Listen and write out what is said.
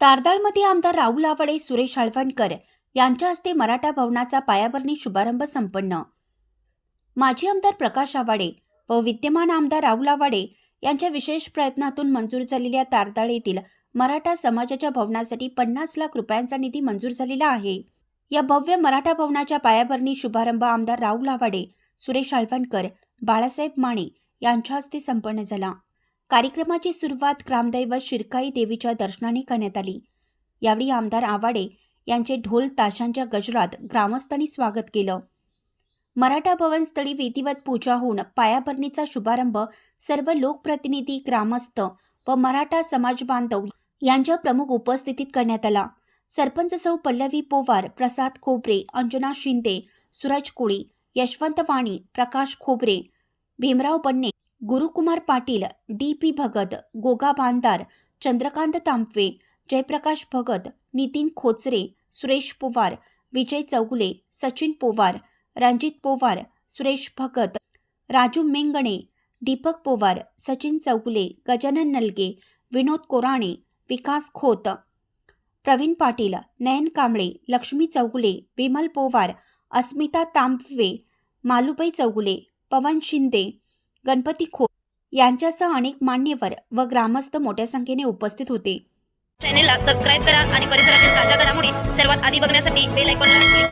तारदाळमध्ये आमदार राहुल आवाडे सुरेश हळवणकर यांच्या हस्ते मराठा भवनाचा पायाभरणी शुभारंभ संपन्न. माजी आमदार प्रकाश आवाडे व विद्यमान आमदार राहुल आवाडे यांच्या विशेष प्रयत्नातून मंजूर झालेल्या तारदाळ येथील मराठा समाजाच्या भवनासाठी पन्नास लाख रुपयांचा निधी मंजूर झालेला आहे. या भव्य मराठा भवनाच्या पायाभरणी शुभारंभ आमदार राहुल आवाडे सुरेश हळवणकर बाळासाहेब माने यांच्या हस्ते संपन्न झाला. कार्यक्रमाची सुरुवात ग्रामदैवत शिरकाई देवीच्या दर्शनाने करण्यात आली. यावेळी आमदार आवाडे यांचे ढोल ताशांच्या गजरात ग्रामस्थांनी स्वागत केलं. मराठा भवनस्थळी विधिवत पूजा होऊन पायाभरणीचा शुभारंभ सर्व लोकप्रतिनिधी ग्रामस्थ व मराठा समाज बांधव यांच्या प्रमुख उपस्थितीत करण्यात आला. सरपंच सौ पल्लवी पोवार प्रसाद खोबरे अंजना शिंदे सूरज कोळी यशवंत वाणी प्रकाश खोबरे भीमराव बन्ने गुरुकुमार पाटील डी पी भगत गोगा बांदार चंद्रकांत तांबवे जयप्रकाश भगत नितीन खोचरे सुरेश पोवार विजय चौगुले सचिन पोवार रणजित पोवार सुरेश भगत राजू मेंगणे दीपक पोवार सचिन चौगुले गजानन नलगे विनोद कोराणे विकास खोत प्रवीण पाटील नयन कांबळे लक्ष्मी चौगुले विमल पोवार अस्मिता तांबवे मालुबाई चौगुले पवन शिंदे गणपती खो यांच्यासह अनेक मान्यवर व ग्रामस्थ मोठ्या संख्येने उपस्थित होते. चॅनेलला सबस्क्राईब करा आणि परिसरातील ताज्या घडामोडी सर्वात आधी बघण्यासाठी बेल आयकॉनला